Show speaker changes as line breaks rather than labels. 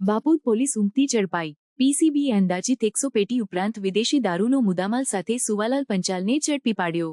Bapod police ઉમટી ઝડપાઈ PCB અંદાજિત એકસો પેટી ઉપરાંત વિદેશી દારૂનો મુદ્દામાલ સાથે સુવાલાલ પંચાલને ઝડપી પાડ્યો.